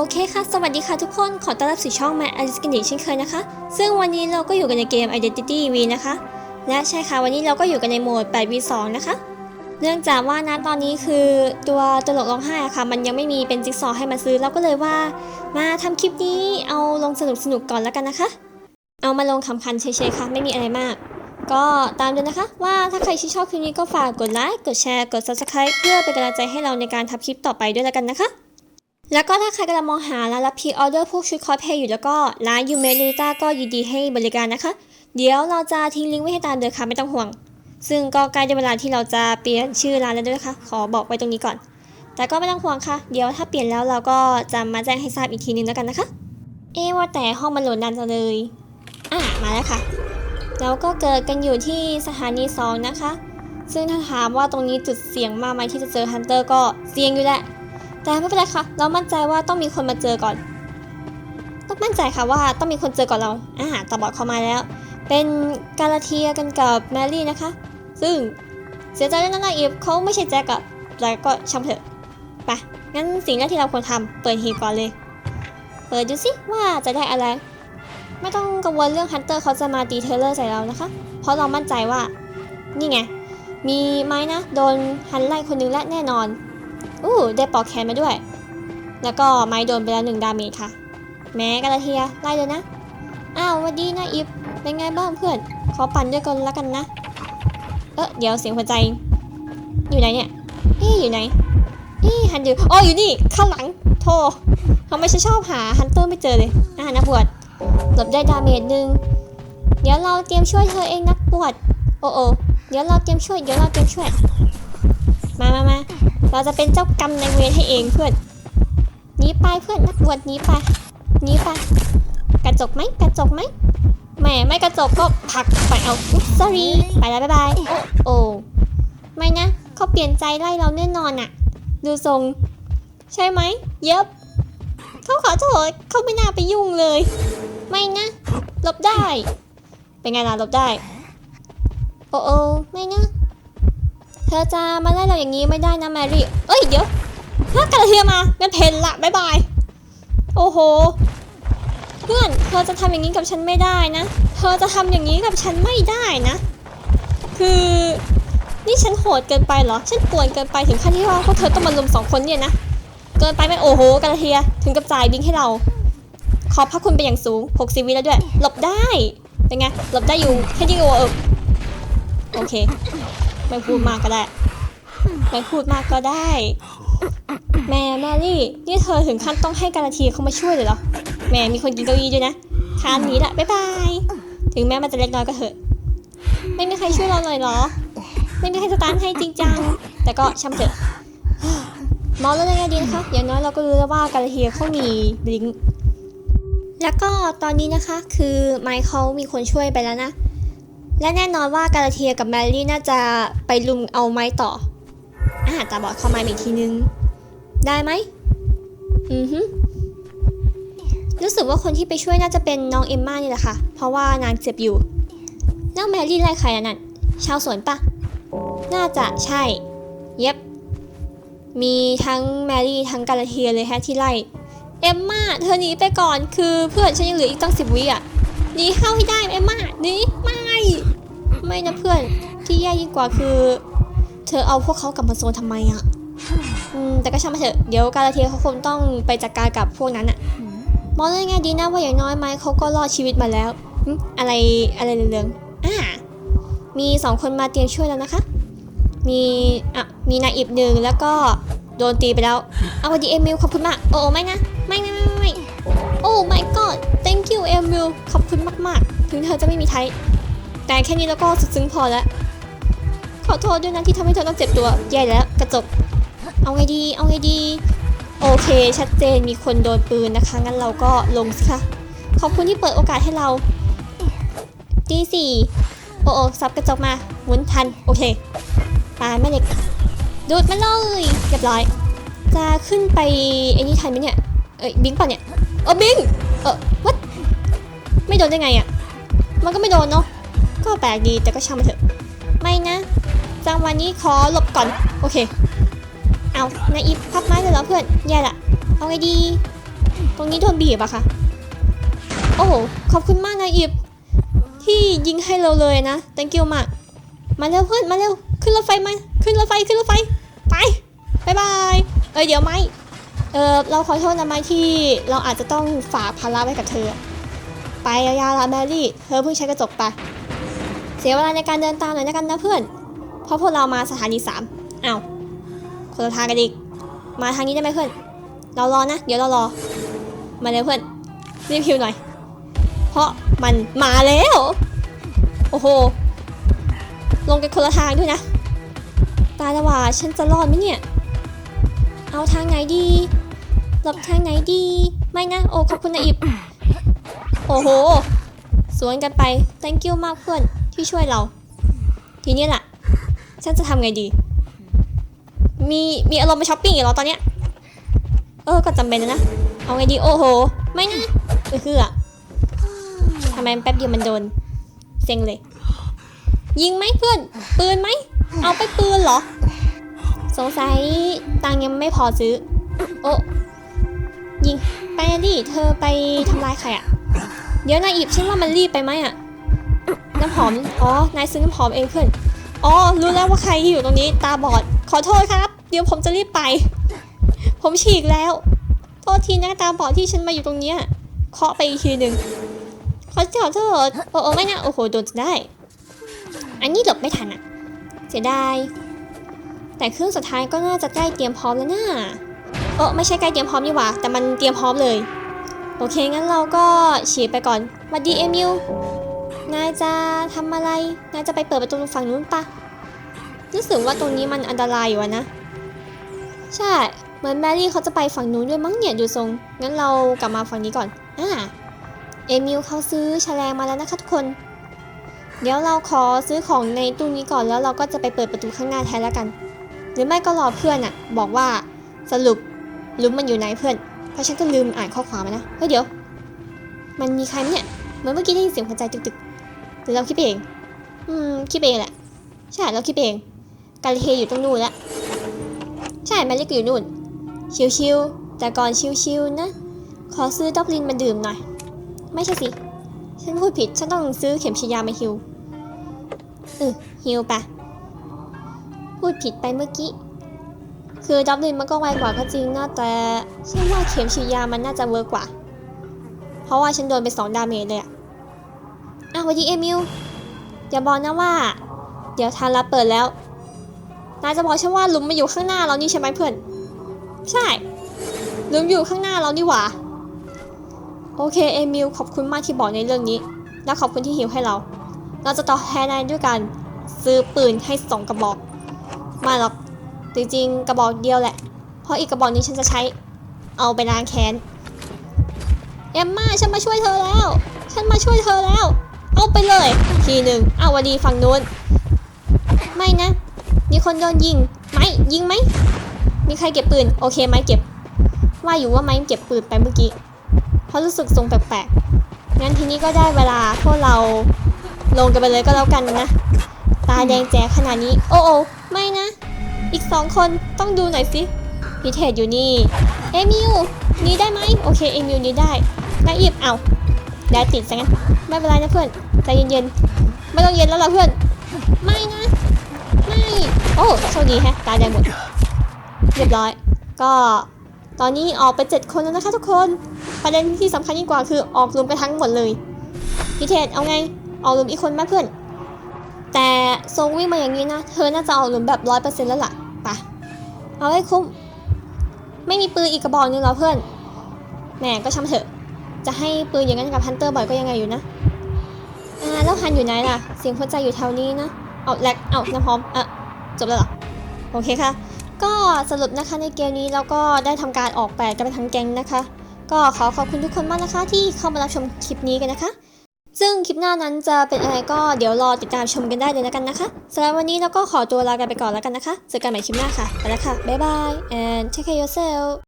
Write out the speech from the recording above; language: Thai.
โอเคค่ะ สวัสดีค่ะทุกคน ขอต้อนรับสู่ช่อง My Alice กันอีกเช่นเคยนะคะ ซึ่งวันนี้เราก็อยู่กันในเกม Identity V นะคะ และใช่ค่ะ วันนี้เราก็อยู่กันในโหมด 8v2 นะคะ เนื่องจากว่านะตอนนี้คือตัวตลกร้องไห้อะค่ะ มันยังไม่มีเป็นจิ๊กซอว์ให้มาซื้อ เราก็เลยว่า มาทำคลิปนี้เอาลงสนุกๆก่อนแล้วกันนะคะ เอามาลงคำคันเฉยๆค่ะ ไม่มีอะไรมาก ก็ตามเลยนะคะ ว่าถ้าใครที่ชอบคลิปนี้ก็ฝากกดไลค์ กดแชร์ กด subscribe เพื่อเป็นกำลังใจให้เราในการทำคลิปต่อไปด้วยแล้วกันนะคะ แล้วก็ถ้าใครกำลังมองหาร้านรับพรีออเดอร์พวกชุดคอสเพลย์อยู่แล้วก็ร้านยูเมลิต้าก็ยินดีให้บริการนะคะ เดี๋ยวเราจะทิ้งลิงก์ไว้ให้ตามเดิมค่ะไม่ต้องห่วง ซึ่งก็ใกล้ได้เวลาที่เราจะเปลี่ยนชื่อร้านแล้วด้วยนะคะขอบอกไว้ตรงนี้ก่อน แต่ก็ไม่ต้องห่วงค่ะ เดี๋ยวถ้าเปลี่ยนแล้วเราก็จะมาแจ้งให้ทราบอีกทีนึงแล้วกันนะคะ เอ๊ว่าแต่ห้องมันโหลดนานจังเลย อะมาแล้วค่ะแล้วก็เกิดกันอยู่ที่สถานีสองนะคะ ซึ่งถ้าถามว่าตรงนี้จุดเสี่ยงมากไหมที่จะเจอฮันเตอร์ก็เสี่ยงอยู่แหละ แต่ไม่เป็นไรค่ะ เรามั่นใจว่าต้องมีคนมาเจอก่อน ต้องมั่นใจค่ะว่าต้องมีคนเจอก่อนเราอ่าตาบอดเข้ามาแล้ว เป็นกาลาเทียกันกับแมรี่นะคะ ซึ่งเสียใจด้วยนะนายอีฟเขาไม่ใช่แจ็คอะแต่ก็ช่างเถอะไปงั้นสิ่งแรกที่เราควรทำเปิดหีบก่อนเลย เปิดดูสิว่าจะได้อะไร ไม่ต้องกังวลเรื่องฮันเตอร์เขาจะมาตีเทเลอร์ใส่เรานะคะ เพราะเรามั่นใจว่า นี่ไง มีไม้นะ โดนฮันไล่คนนึงและแน่นอน อู้ได้ปอกแขนมาด้วย แล้วก็ไม้โดนไปแล้วหนึ่งดาเมจค่ะ แม้กาลาเทียไล่เลยนะ อ้าวสวัสดีนะอีฟเป็นไงบ้างเพื่อน ขอปั่นด้วยกันแล้วกันนะ เออเดี๋ยวเสียงหัวใจ อยู่ไหนเนี่ยเอ๊อยู่ไหนเอ๊ฮันอยู่อ๋ออยู่นี่ข้างหลังโทรทำไมฉันชอบหาฮันเตอร์ไม่เจอเลยอ่านักบวชหลบได้ดาเมจหนึ่งเดี๋ยวเราเตรียมช่วยเธอเองนักบวชโอ้โอเดี๋ยวเราเตรียมช่วย เดี๋ยวเราเตรียมช่วย มามามา เราจะเป็นเจ้ากรรมนายเวรให้เองเพื่อนหนีไปเพื่อนนักบวชหนีไปหนีไปกระจกไหมกระจกไหมแหมไม่กระจกก็ผลักไปเอาอุ๊บ sorry ไปแล้วบ๊ายบายโอ้โอ้ไม่นะเขาเปลี่ยนใจไล่เราแน่นอนอะดูทรง ใช่ไหมเย็บเขาขอโทษเขาไม่น่าไปยุ่งเลย ไม่นะหลบได้ เป็นไงล่ะหลบได้ โอ้โอ้ไม่นะ เธอจะมาไล่เราอย่างนี้ไม่ได้นะแมรี่ เอ้ยเดี๋ยวถ้ากระเทียมมางั้นเพนละบายบาย โอ้โห เพื่อนเธอจะทำอย่างนี้กับฉันไม่ได้นะ เธอจะทำอย่างนี้กับฉันไม่ได้นะ คือนี่ฉันโหดเกินไปเหรอ ฉันป่วนเกินไปถึงขั้นที่ว่าพวกเธอต้องมาลุมสองคนเนี่ยนะ เกินไปไหมโอ้โหกระเทียถึงกับจ่ายบิงให้เรา ขอบพระคุณเป็นอย่างสูง60วิแล้วด้วย หลบได้ เป็นไง หลบได้อยู่แค่ที่โอเออโอเค ไม่พูดมากก็ได้ ไม่พูดมากก็ได้ แม่แมรี่นี่เธอถึงขั้นต้องให้การาทีเขามาช่วยเลยเหรอแม่มีคนกินเก้าอี้ด้วยนะคานนี้แหละบ๊ายบายถึงแม้มันจะเล็กน้อยก็เถอะ ไม่มีใครช่วยเราเลยหรอ ไม่มีใครสตาร์ทให้จริงจังแต่ก็ช่างเถอะมองแล้วยังไงดีนะคะอย่างน้อยเราก็รู้แล้วว่าการาทีเขามีลิงก์แล้วก็ตอนนี้นะคะคือไมค์เขามีคนช่วยไปแล้วนะ และแน่นอนว่ากาลาเทียกับแมรี่น่าจะไปลุมเอาไม้ต่ออ่าตาบอดเข้ามาอีกทีนึง ได้ไหมอือฮึรู้สึกว่าคนที่ไปช่วยน่าจะเป็นน้องเอมมานี่แหละค่ะ เพราะว่านางเจ็บอยู่แล้วแมรี่ไล่ใครอะนั่นชาวสวนปะ น่าจะใช่ เย็บ มีทั้งแมรี่ทั้งกาลาเทียเลยแฮะที่ไล่ เอมมาเธอหนีไปก่อนคือเพื่อนฉันยังเหลืออีกตั้งสิบวิอะหนีเข้าให้ได้เอมมาหนีม่ ไม่นะเพื่อนที่แย่ยิ่งกว่าคือ เธอเอาพวกเขากลับมาโซนทำไมอะอืมแต่ก็ช่างมาเถอะเดี๋ยวกาลาเทียเขาคงต้องไปจัดการกับพวกนั้นอะมองได้ไงดีนะว่าอย่างน้อยไหมเขาก็รอดชีวิตมาแล้วหึอะไรอะไรเหลืองๆอ่ามีสองคนมาเตรียมช่วยแล้วนะคะ มีอะมีนายอิบหนึ่งแล้วก็โดนตีไปแล้ว เอาวันดีเอมิลขอบคุณมาก โอ้ไม่นะไม่ไม่ไม่ไม่ไม่โอ้ my god thank you เอมิลขอบคุณมาก ๆ ถึงเธอจะไม่มีไทย แต่แค่นี้แล้วก็สุดซึ้งพอแล้ว ขอโทษด้วยนะที่ทำให้เธอต้องเจ็บตัว แย่แล้ว กระจก เอาไงดี เอาไงดี โอเค ชัดเจนมีคนโดนปืนนะคะ งั้นเราก็ลงสิคะ ขอบคุณที่เปิดโอกาสให้เราตีสี่โอ้โอซับกระจกมาหมุนทัน โอเคปายแม่เหล็ก ดูดมาเลยเรียบร้อย จะขึ้นไปไอ้นี่ทันไหมเนี่ย เอ้ยบิงป่ะเนี่ย เออบิง เออวัดไม่โดนได้ไงอะ่ะ มันก็ไม่โดนเนาะ ก็แปลกดีแต่ก็ช่างมันเถอะ ไม่นะจังวะนี้ขอหลบก่อน โอเค เอานายอีฟพับไม้เลยเหรอเพื่อนแย่ละ เอาไงดี ตรงนี้โดนบีบอะค่ะ โอ้โห ขอบคุณมากนะอิบที่ยิงให้เราเลยนะ thank you มาก มาเร็วเพื่อน มาเร็ว ขึ้นรถไฟมา ขึ้นรถไฟ ขึ้นรถไฟ ไปบายบาย เอ้ยเดี๋ยวไม่เออเราขอโทษนะไม้ที่เราอาจจะต้องฝากภาระไว้กับเธอ ไปยาวๆละแมรี่ เธอเพิ่งใช้กระจกไป เสียเวลาในการเดินตามหน่อยนะกันนะเพื่อน เพราะพวกเรามาสถานีสามอ้าวคนละทางกันอีก มาทางนี้ได้ไหมเพื่อน เรารอนะ เดี๋ยวเรารอ มาเร็วเพื่อน รีบคิวหน่อย เพราะมันมาแล้ว โอ้โห ลงกันคนละทางด้วยนะ ตายแล้วว่าฉันจะรอดไหมเนี่ย เอาทางไหนดี หลบทางไหนดี ไม่นะ โอ้ขอบคุณนะอิบ โอ้โห สวนกันไป thank you มากเพื่อน ที่ช่วยเรา ทีนี้แหละฉันจะทำไงดี มีมีอารมณ์ไปช้อปปิ้งอีกเหรอตอนเนี้ย เออก็จำเป็นนะ เอาไงดีโอ้โห ไม่นะเออคืออะทำไมแป๊บเดียวมันโดน เซ็งเลย ยิงไหมเพื่อน ปืนไหม เอาไปปืนเหรอ สงสัยตังค์ยังไม่พอซื้อ โอ้ยิง ไปดิเธอไปทำลายใครอะเดี๋ยวนายอิบฉันว่ามันรีบไปไหมอะ น้ำหอม อ๋อ นายซื้อน้ำหอมเองเพื่อน อ๋อ รู้แล้วว่าใครที่อยู่ตรงนี้ ตาบอด ขอโทษครับ เดี๋ยวผมจะรีบไป ผมฉีกแล้ว โทษทีนะตาบอดที่ฉันมาอยู่ตรงเนี้ยเคาะไปอีกทีหนึ่งขอขอโทษโอ้โอไม่นะโอ้โห โดนจนได้ อันนี้หลบไม่ทันอะเสียดาย แต่เครื่องสุดท้ายก็น่าจะใกล้เตรียมพร้อมแล้วนะโอ้ไม่ใช่ใกล้เตรียมพร้อมนี่หว่า แต่มันเตรียมพร้อมเลย โอเคงั้นเราก็ฉีดไปก่อนหวัดดีเอมิว นายจะทำอะไร นายจะไปเปิดประตูฝั่งนู้นปะรู้สึกว่าตรงนี้มันอันตรายอยู่นะ ใช่ เหมือนแมรี่เขาจะไปฝั่งนู้นด้วยมั้งเนี่ยดูทรง งั้นเรากลับมาฝั่งนี้ก่อน อ่า เอมิลเขาซื้อแฉลงมาแล้วนะคะทุกคน เดี๋ยวเราขอซื้อของในตู้นี้ก่อนแล้วเราก็จะไปเปิดประตูข้างหน้าแทนแล้วกัน หรือไม่ก็รอเพื่อนอะบอกว่าสรุปลุมมันอยู่ไหนเพื่อน เพราะฉันก็ลืมอ่านข้อความนะ เฮ้ยเดี๋ยว มันมีใครเนี่ย เหมือนเมื่อกี้ได้ยินเสียงหัวใจตึกๆ รือเราคิดเอง อืม คิดเองแหละ ใช่ เราคิดเอง กาลิเทอยู่ตรงนู้นแล้วใช่แมรี่ก็อยู่นู่น ชิวๆ แต่ก่อนชิวๆ นะ ขอซื้อด็อกลินมาดื่มหน่อย ไม่ใช่สิ ฉันพูดผิด ฉันต้องซื้อเข็มฉีดยามาฮิวเออฮิวปะพูดผิดไปเมื่อกี้ คือด็อกลินมันก็ไวกว่าก็จริงนะแต่ฉันว่าเข็มฉีดยามันน่าจะเวิร์กกว่า เพราะว่าฉันโดนไปสองดาเมจเลยอะ อะสวัสดีเอมิลอย่าบอกนะว่า เดี๋ยวทางลับเปิดแล้ว นายจะบอกฉันว่าหลุมมาอยู่ข้างหน้าเรานี่ใช่ไหมเพื่อน ใช่ หลุมอยู่ข้างหน้าเรานี่หว่า โอเคเอมิลขอบคุณมากที่บอกในเรื่องนี้ และขอบคุณที่หิวให้เรา เราจะตอบแทนนายด้วยการซื้อปืนให้สองกระบอก มาหรอก จริงๆกระบอกเดียวแหละ เพราะอีกกระบอกนี้ฉันจะใช้ เอาไปล้างแค้น เอมมาฉันมาช่วยเธอแล้ว ฉันมาช่วยเธอแล้ว เอาไปเลย ทีหนึ่งเอาวันดีฝั่งนู้น ไม่นะ มีคนโดนยิงไม่ยิงไหม มีใครเก็บปืน โอเคไหมเก็บ ว่าอยู่ว่าไม้เก็บปืนไปเมื่อกี้ เพราะรู้สึกทรงแปลกๆ งั้นทีนี้ก็ได้เวลาพวกเราลงกันไปเลยก็แล้วกันนะ ตาแดงแจ๋ขนาดนี้ โอ้โอไม่นะ อีกสองคนต้องดูหน่อยสิพิเทศอยู่นี่ เอมิวหนี่ได้ไหม โอเค เอมิวหนี่ได้นายอิบเอาได้ติดซะงั้น ไม่เป็นไรนะเพื่อนใจเย็นๆไม่ต้องเย็นแล้วล่ะเพื่อน ไม่นะไม่โอ้โชคดีแฮะตายได้หมดเรียบร้อย ก็ตอนนี้ออกไปเจ็ดคนแล้วนะคะทุกคนประเด็นที่สำคัญยิ่งกว่าคือออกรวมไปทั้งหมดเลยพี่เทศเอาไงออกรวมอีกคนไหมเพื่อน แต่ทรงวิ่งมาอย่างนี้นะเธอน่าจะออกรวมแบบร้อยเปอร์เซ็นต์แล้วล่ะปะเอาให้คุ้มไม่มีปืนอีกกระบอกนึงหรอเพื่อนแหมก็ช่างเถอะ จะให้ปืนอย่างนั้นกับฮันเตอร์บ่อยก็ยังไงอยู่นะ อ่าแล้วฮันอยู่ไหนล่ะ เสียงหัวใจอยู่แถวนี้นะ เอาแลกเอาน้ำพร้อมอะจบแล้วเหรอ โอเคค่ะ ก็สรุปนะคะในเกมนี้เราก็ได้ทำการออกแปดกันไปทั้งแก๊งนะคะ ก็ขอขอบคุณทุกคนมากนะคะ ที่เข้ามารับชมคลิปนี้กันนะคะ ซึ่งคลิปหน้านั้นจะเป็นอะไรก็เดี๋ยวรอติดตามชมกันได้เลยแล้วกันนะคะสำหรับวันนี้เราก็ขอตัวลากันไปก่อนแล้วกันนะคะ เจอกันใหม่คลิปหน้าค่ะ ไปแล้วค่ะ บ๊ายบาย and take care yourself